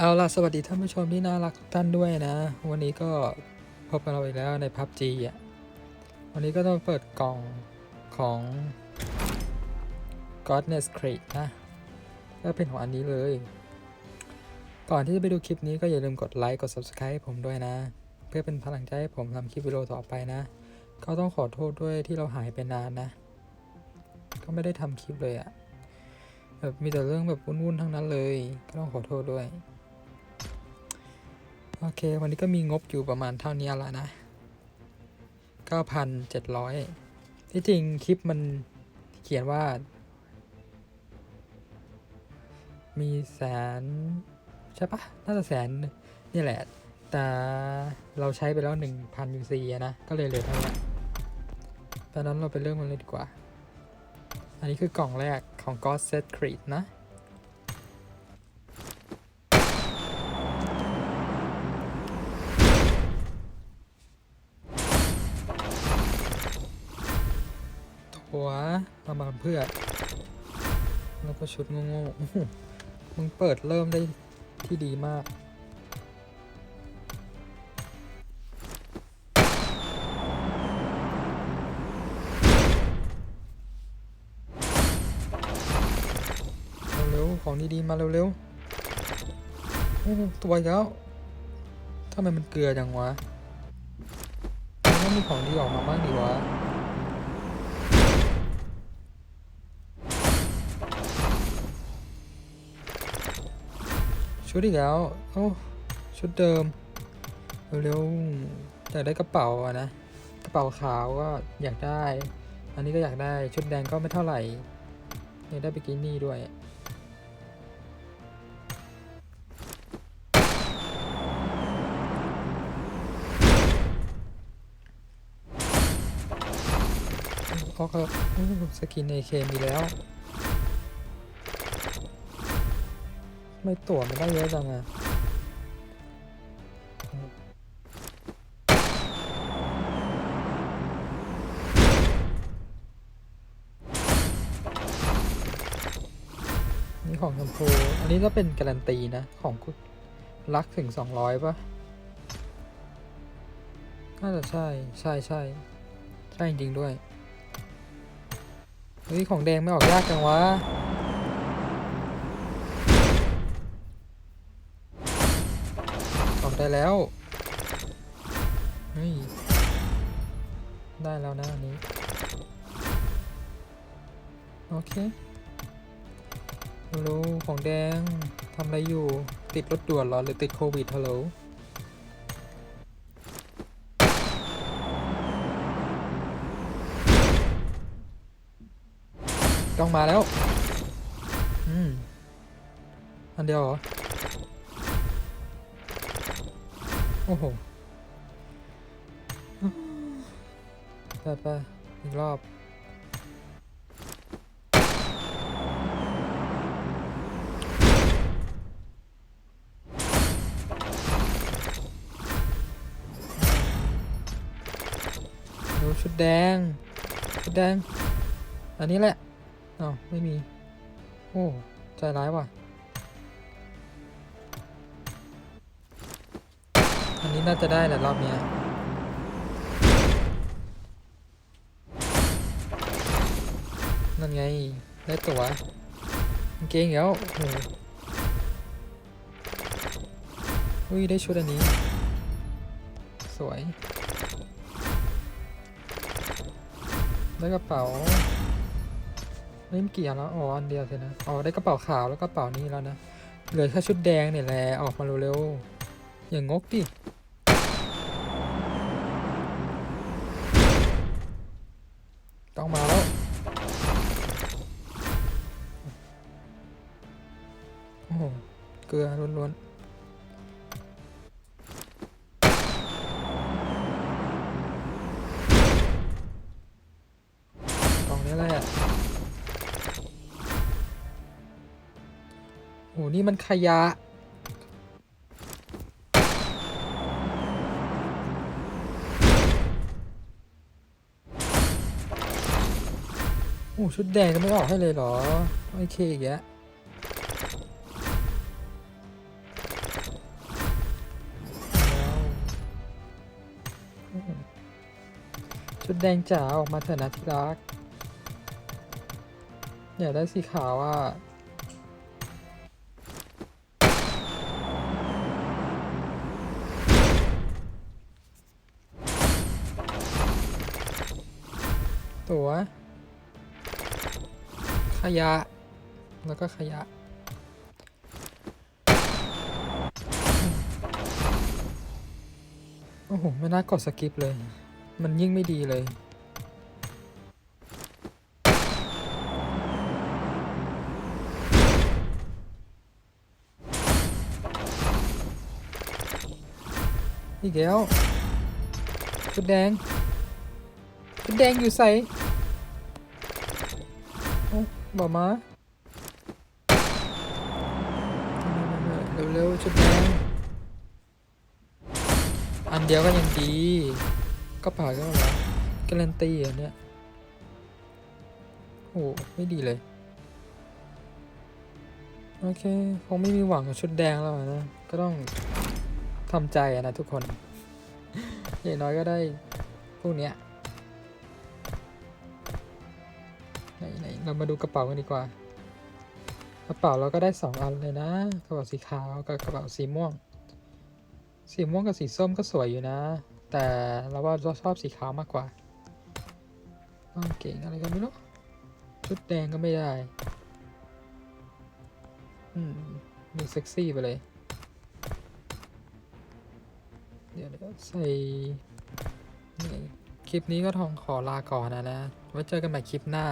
เอาล่ะ สวัสดีท่านผู้ชมที่น่ารักทุกท่านด้วยนะ วันนี้ก็พบกับเราอีกแล้วในพับจีอะ วันนี้ก็ต้องเปิดกล่องของ Godness Creek นะ ก็เป็นของอันนี้เลย ก่อนที่จะไปดูคลิปนี้ก็อย่าลืมกดไลค์กด Subscribe ให้ผมด้วยนะ เพื่อเป็นพลังใจให้ผมทำคลิปวิดีโอต่อไปนะ ก็ต้องขอโทษด้วยที่เราหายไปนานนะ ก็ไม่ได้ทำคลิปเลยอะแบบมีแต่เรื่องแบบวุ่นๆทั้งนั้นเลย ก็ต้องขอโทษด้วย โอเค วันนี้ก็มีงบอยู่ประมาณเท่านี้และนะ 9,700 ที่จริงคลิปมันเขียนว่า มีแสน ใช่ปะน่าจะแสน นี่แหละ แต่เราใช้ไปแล้ว 1,000 UC นะ ก็เลยเหลือเท่านี้ตอนนั้นเราไปเริ่มมันเลยดีกว่า อันนี้คือกล่องแรกของ God Set Creed นะ หัวประมาณเพื่อ แล้วก็ชุดโง่ๆมึงเปิดเริ่มได้ที่ดีมากเร็วๆของดีๆมาเร็วๆโอ้ตัวแล้วทำไมมันเกลือจังวะมันต้องมีของดีออกมาบ้างดีวะ ชุดอีกแล้วโอ้ชุดเดิม เร็วๆอยากได้กระเป๋าอะนะ กระเป๋าขาวก็อยากได้ อันนี้ก็อยากได้ ชุดแดงก็ไม่เท่าไหร่อยากได้บิกินี่ด้วยออกแล้วอู้สกินเอเคมีแล้ว ไม่ตั๋วมันได้เยอะจังอะนี่ของชมพูอันนี้ก็เป็นการันตีนะ ของคุณรักถึง 200ป่ะ น่าจะใช่ ใช่ใช่ใช่จริงๆด้วย เฮ้ย ของแดงไม่ออกยากจังวะ ได้แล้ว เฮ้ย ได้แล้วนะอันนี้ โอเคฮัลโหลของแดงทำอะไรอยู่ ติดรถด่วนหรอ หรือติดโควิดฮัลโหลต้องมาแล้ว อืม อันเดียวเหรอ โอ้โหไปไปอีกรอบดูชุดแดง ชุดแดง อันนี้แหละอ้าวไม่มี โอ้ ใจร้ายว่ะ นี้น่าจะได้แหละรอบนี้นั่นไง ได้ตัว๋วกางเกงอีกแล้วอุ้ย ได้ชุดอันนี้ สวย ได้กระเป๋าเล่มเกี่อันแล้วอ๋ออันเดียวเสินะอ๋อได้กระเป๋าขาวแล้วกระเป๋านี้แล้วนะเหลือแค่ชุดแดงเนี่ยแหละออกมาเร็วๆอย่างงกดิ ต้องมาแล้วโอ้โหเกลือล้วนๆกล่องนี้แหละโอ้โหนี่มันขยะ โอ้ชุดแดงก็ไม่ออกให้เลยเหรอไม่เคอีกแล้วชุดแดงจ๋าออกมาเถอะนะที่รักอย่าได้สีขาวอะตัว ขยะ แล้วก็ขยะ โอ้โห ไม่น่ากดสกิปเลย มันยิ่งไม่ดีเลยอีกแล้วชุดแดงชุดแดงอยู่ใส่ บอกมาเร็วๆชุดแดงอันเดียวก็ยังดี ก็ผ่านก็แล้วการันตีอันเนี้ยโอ้ไม่ดีเลย โอเค คงไม่มีหวังกับชุดแดงแล้วนะ ก็ต้องทำใจนะทุกคนอย่างน้อยก็ได้พวกเนี้ย เรามาดูกระเป๋ากันดีกว่า กระเป๋าเราก็ได้สองอันเลยนะ กระเป๋าสีขาวกับกระเป๋าสีม่วง สีม่วงกับสีส้มก็สวยอยู่นะ แต่เราว่าเราชอบสีขาวมากกว่าอ้าวเก่งอะไรกันไม่รู้ ชุดแดงก็ไม่ได้ อืม มีเซ็กซี่ไปเลย เดี๋ยวเดี๋ยวใส่คลิปนี้ก็ทองขอลาก่อนนะนะ ไว้เจอกันใหม่คลิปหน้า